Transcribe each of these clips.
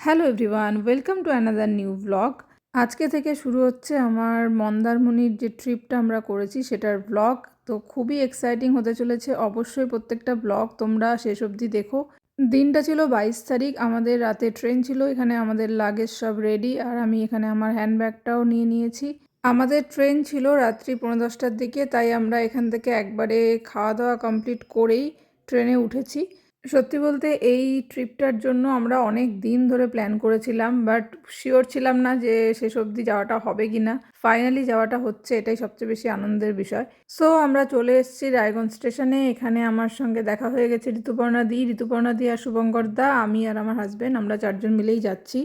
Hello everyone welcome to another new blog আজকে থেকে শুরু হচ্ছে আমার মন্দারমণির যে ট্রিপটা আমরা করেছি সেটার ব্লগ তো খুবই এক্সাইটিং হতে চলেছে অবশ্যই প্রত্যেকটা ব্লগ তোমরা শেষ অবধি দেখো। দিনটা ছিল বাইশ তারিখ, আমাদের রাতে ট্রেন ছিল, এখানে আমাদের লাগেজ সব রেডি আর আমি এখানে আমার হ্যান্ডব্যাগটাও নিয়ে নিয়েছি। আমাদের ট্রেন ছিল রাত্রি পনেরো দশটার দিকে, তাই আমরা এখান থেকে একবারে খাওয়া দাওয়া কমপ্লিট করেই ট্রেনে উঠেছি। সত্যি বলতে এই ট্রিপটার জন্য আমরা অনেক দিন ধরে প্ল্যান করেছিলাম, বাট শিওর ছিলাম না যে শেষ অবধি যাওয়াটা হবে কি না ফাইনালি যাওয়াটা হচ্ছে, এটাই সবচেয়ে বেশি আনন্দের বিষয়। সো, আমরা চলে এসেছি রায়গঞ্জ স্টেশনে, এখানে আমার সঙ্গে দেখা হয়ে গেছে ঋতুপর্ণা দি। ঋতুপর্ণা দি আর শুভঙ্কর দা, আমি আর আমার হাজব্যান্ড আমরা চারজন মিলেই যাচ্ছি।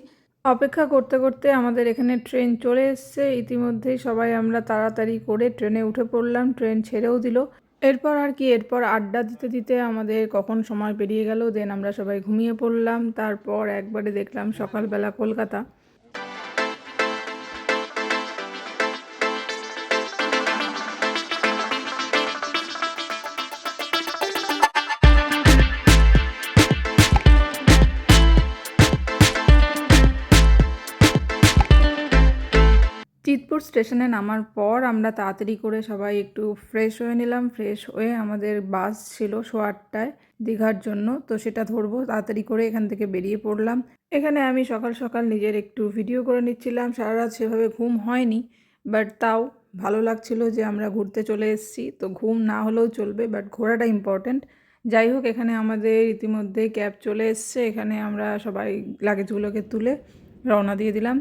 অপেক্ষা করতে করতে আমাদের এখানে ট্রেন চলে এসছে। ইতিমধ্যেই সবাই আমরা তাড়াতাড়ি করে ট্রেনে উঠে পড়লাম, ট্রেন ছেড়েও দিল। এরপর আর কি, এরপর আড্ডা দিতে দিতে আমাদের কখন সময় পেরিয়ে গেল দেন আমরা সবাই ঘুমিয়ে পড়লাম, তারপর একবারে দেখলাম সকালবেলা কলকাতা। স্টেশনে নামার পর আমরা তাড়াতাড়ি করে সবাই একটু ফ্রেশ হয়ে নিলাম। ফ্রেশ হয়ে আমাদের বাস ছিল শো আটটায় দীঘার জন্য, তো সেটা ধরবো। তাড়াতাড়ি করে এখান থেকে বেরিয়ে পড়লাম। এখানে আমি সকাল সকাল নিজের একটু ভিডিও করে নিচ্ছিলাম। সারা রাত সেভাবে ঘুম হয়নি বাট তাও ভালো লাগছিল যে আমরা ঘুরতে চলে এসেছি। তো ঘুম না হলেও চলবে বাট ঘোরাটা ইম্পর্ট্যান্ট যাই হোক, এখানে আমাদের ইতিমধ্যে ক্যাব চলে এসছে। এখানে আমরা সবাই লাগেজগুলোকে তুলে রওনা দিয়ে দিলাম।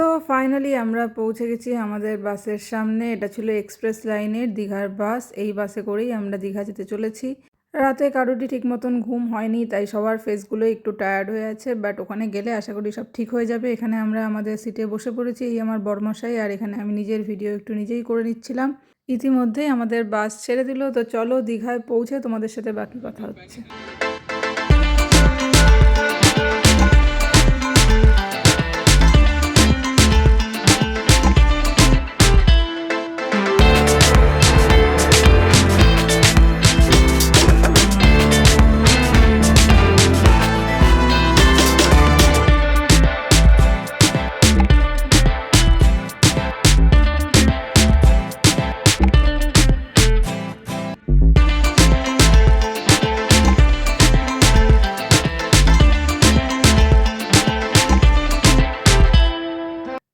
সো ফাইনালি আমরা পৌঁছে গেছি আমাদের বাসের সামনে। এটা ছিল এক্সপ্রেস লাইনের দীঘার বাস। এই বাসে করেই আমরা দীঘা যেতে চলেছি। রাতে কারোরই ঠিক মতন ঘুম হয়নি, তাই সবার ফেসগুলো একটু টায়ার্ড হয়ে আছে। বাট ওখানে গেলে আশা করি সব ঠিক হয়ে যাবে। এখানে আমরা আমাদের সিটে বসে পড়েছি, এই আমার বর্মশাই। আর এখানে আমি নিজের ভিডিও একটু নিজেই করে নিচ্ছিলাম। ইতিমধ্যেই আমাদের বাস ছেড়ে দিল। তো চলো দীঘায় পৌঁছে তোমাদের সাথে বাকি কথা হচ্ছে।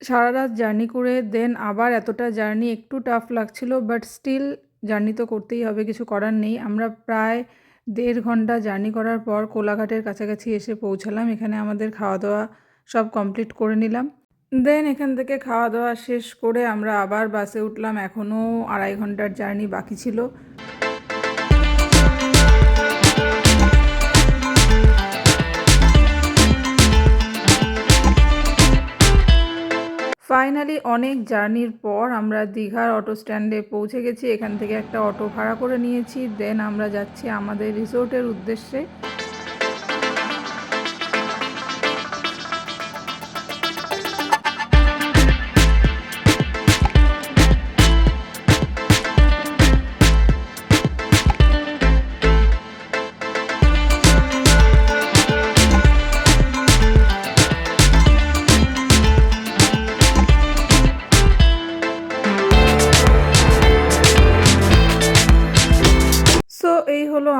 সারা রাত জার্নি করে দেন, আবার এতটা জার্নি একটু টাফ লাগছিল বাট স্টিল জার্নি তো করতেই হবে, কিছু করার নেই। আমরা প্রায় দেড় ঘণ্টা জার্নি করার পর কোলাঘাটের কাছাকাছি এসে পৌঁছালাম, এখানে আমাদের খাওয়া দাওয়া সব কমপ্লিট করে নিলাম। দেন এখান থেকে খাওয়া দাওয়া শেষ করে আমরা আবার বাসে উঠলাম, এখনও আড়াই ঘণ্টার জার্নি বাকি ছিল। ফাইনালি অনেক জার্নির পর আমরা দীঘার অটো স্ট্যান্ডে পৌঁছে গেছি। এখান থেকে একটা অটো ভাড়া করে নিয়েছি। দেন আমরা যাচ্ছি আমাদের রিসোর্টের উদ্দেশ্যে।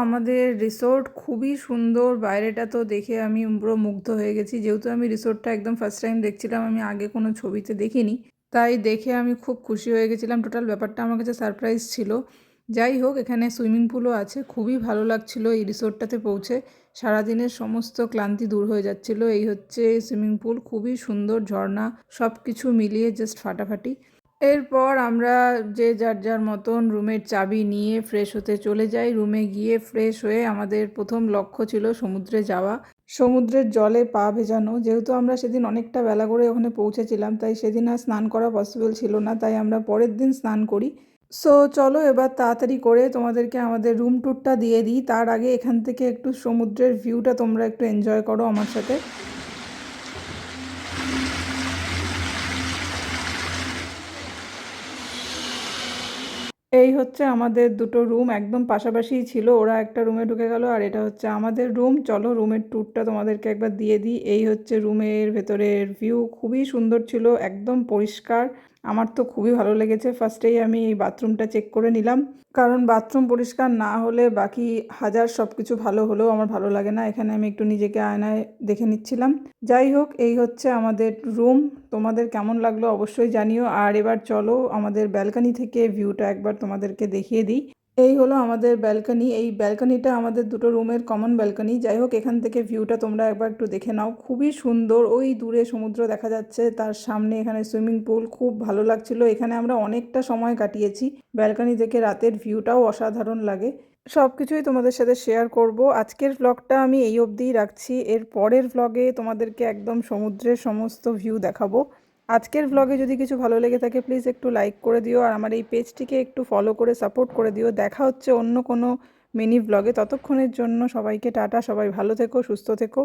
আমাদের রিসোর্ট খুবই সুন্দর। বাইরেটা তো দেখে আমি পুরো মুগ্ধ হয়ে গেছি। যেহেতু আমি রিসোর্টটা একদম ফার্স্ট টাইম দেখছিলাম, আমি আগে কোনো ছবিতে দেখিনি। তাই দেখে আমি খুব খুশি হয়ে গেছিলাম। টোটাল ব্যাপারটা আমার কাছে সারপ্রাইজ ছিল। যাই হোক, এখানে সুইমিং পুলও আছে। খুবই ভালো লাগছিল এই রিসোর্টটাতে পৌঁছে। সারাদিনের সমস্ত ক্লান্তি দূর হয়ে যাচ্ছিল। এই হচ্ছে সুইমিং পুল খুবই সুন্দর ঝর্ণা। সব কিছু মিলিয়ে জাস্ট ফাটাফাটি। এরপর আমরা যে যার যার মতন রুমের চাবি নিয়ে ফ্রেশ হতে চলে যাই। রুমে গিয়ে ফ্রেশ হয়ে আমাদের প্রথম লক্ষ্য ছিল সমুদ্রে যাওয়া। সমুদ্রের জলে পা ভেজানো। যেহেতু আমরা সেদিন অনেকটা বেলা করে ওখানে পৌঁছেছিলাম, তাই সেদিন আর স্নান করা পসিবল ছিল না, তাই আমরা পরের দিন স্নান করি। সো চলো এবার তাড়াতাড়ি করে তোমাদেরকে আমাদের রুম ট্যুরটা দিয়ে দিই। তার আগে এখান থেকে একটু সমুদ্রের ভিউটা তোমরা একটু এনজয় করো আমার সাথে। এই হচ্ছে আমাদের দুটো রুম, একদম পাশাপাশিই ছিল, ওরা একটা রুমে ঢুকে গেল, আর এটা হচ্ছে আমাদের রুম। চলো রুমের ট্যুরটা তোমাদেরকে একবার দিয়ে দিই। এই হচ্ছে রুমের ভেতরের ভিউ খুবই সুন্দর ছিল, একদম পরিষ্কার। আমার তো খুবই ভালো লেগেছে। ফার্স্টেই আমি এই বাথরুমটা চেক করে নিলাম। কারণ বাথরুম পরিষ্কার না হলে বাকি হাজার সব কিছু ভালো হলেও আমার ভালো লাগে না। এখানে আমি একটু নিজেকে আয়নায় দেখে নিচ্ছিলাম। যাই হোক, এই হচ্ছে আমাদের রুম। তোমাদের কেমন লাগল অবশ্যই জানিও। আর এবার চলো আমাদের ব্যালকানি থেকে ভিউটা একবার তোমাদেরকে দেখিয়ে দিই। এই হলো আমাদের ব্যালকানি এই ব্যালকানিটা আমাদের দুটো রুমের কমন ব্যালকানি যাই হোক, এখান থেকে ভিউটা তোমরা একবার একটু দেখে নাও। খুবই সুন্দর, ওই দূরে সমুদ্র দেখা যাচ্ছে, তার সামনে এখানে সুইমিং পুল খুব ভালো লাগছিল। এখানে আমরা অনেকটা সময় কাটিয়েছি ব্যালকানি থেকে রাতের ভিউটাও অসাধারণ লাগে। সব কিছুই তোমাদের সাথে শেয়ার করব। আজকের ব্লগটা আমি এই অবধিই রাখছি। এর পরের ব্লগে তোমাদেরকে একদম সমুদ্রের সমস্ত ভিউ দেখাবো। আজকের ব্লগে যদি কিছু ভালো লেগে থাকে প্লিজ একটু লাইক করে দিও আর আমার এই পেজটিকে একটু ফলো করে সাপোর্ট করে দিও। দেখা হচ্ছে অন্য কোনো মিনি ব্লগে ততক্ষণের জন্য সবাইকে টাটা, সবাই ভালো থেকো, সুস্থ থেকো।